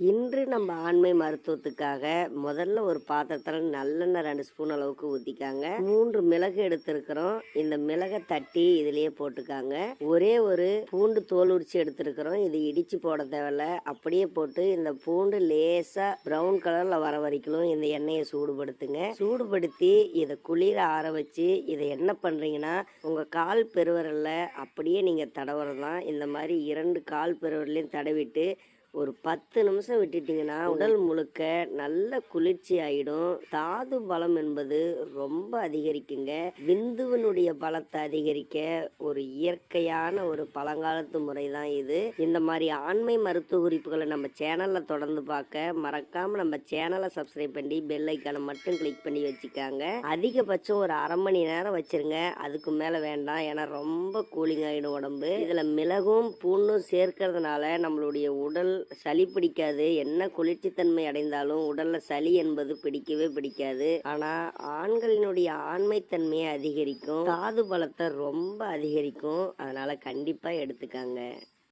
இன்று நம்ம ஆண்மை மருத்துவத்துக்காக முதல்ல ஒரு பாத்திரத்தில் நல்லெண்ணெய் ரெண்டு ஸ்பூன் அளவுக்கு ஊற்றிக்காங்க மூன்று மிளகு எடுத்திருக்கிறோம். இந்த மிளகை தட்டி இதுலேயே போட்டுக்காங்க. ஒரே ஒரு பூண்டு தோல் உரிச்சு எடுத்திருக்கிறோம். இது இடித்து போட தேவையில்ல. அப்படியே போட்டு இந்த பூண்டு லேசாக ப்ரௌன் கலரில் வர வரைக்கும் இந்த எண்ணெயை சூடுபடுத்துங்க. சூடுபடுத்தி இதை குளிர ஆற வச்சு இதை என்ன பண்ணுறீங்கன்னா உங்கள் கால் பெருவரல்ல அப்படியே நீங்கள் தடவுறதான் இந்த மாதிரி இரண்டு கால் பெருவரிலையும் தடவிட்டு ஒரு பத்து நிமிஷம் விட்டுட்டீங்கன்னா உடல் முழுக்க நல்ல குளிர்ச்சி ஆயிடும். தாது பலம் என்பது ரொம்ப அதிகரிக்குங்க. விந்துவனுடைய பலத்தை அதிகரிக்க ஒரு இயற்கையான ஒரு பழங்காலத்து முறை தான் இது. இந்த மாதிரி ஆண்மை மருத்துவ குறிப்புகளை நம்ம சேனல்ல தொடர்ந்து பார்க்க மறக்காம நம்ம சேனலை சப்ஸ்கிரைப் பண்ணி பெல் ஐக்கானை மட்டும் கிளிக் பண்ணி வச்சுக்காங்க. அதிகபட்சம் ஒரு அரை மணி நேரம் வச்சிருங்க. அதுக்கு மேல வேண்டாம். ஏன்னா ரொம்ப கூலிங் ஆயிடும் உடம்பு. இதுல மிளகும் பூண்டும் சேர்க்கறதுனால நம்மளுடைய உடல் சளி பிடிக்காது. என்ன குளிர்ச்சித்தன்மை அடைந்தாலும் உடல்ல சளி என்பது பிடிக்கவே பிடிக்காது. ஆனா ஆண்களினுடைய ஆண்மைத்தன்மையை அதிகரிக்கும். தாது பலத்தை ரொம்ப அதிகரிக்கும். அதனால கண்டிப்பா எடுத்துக்காங்க.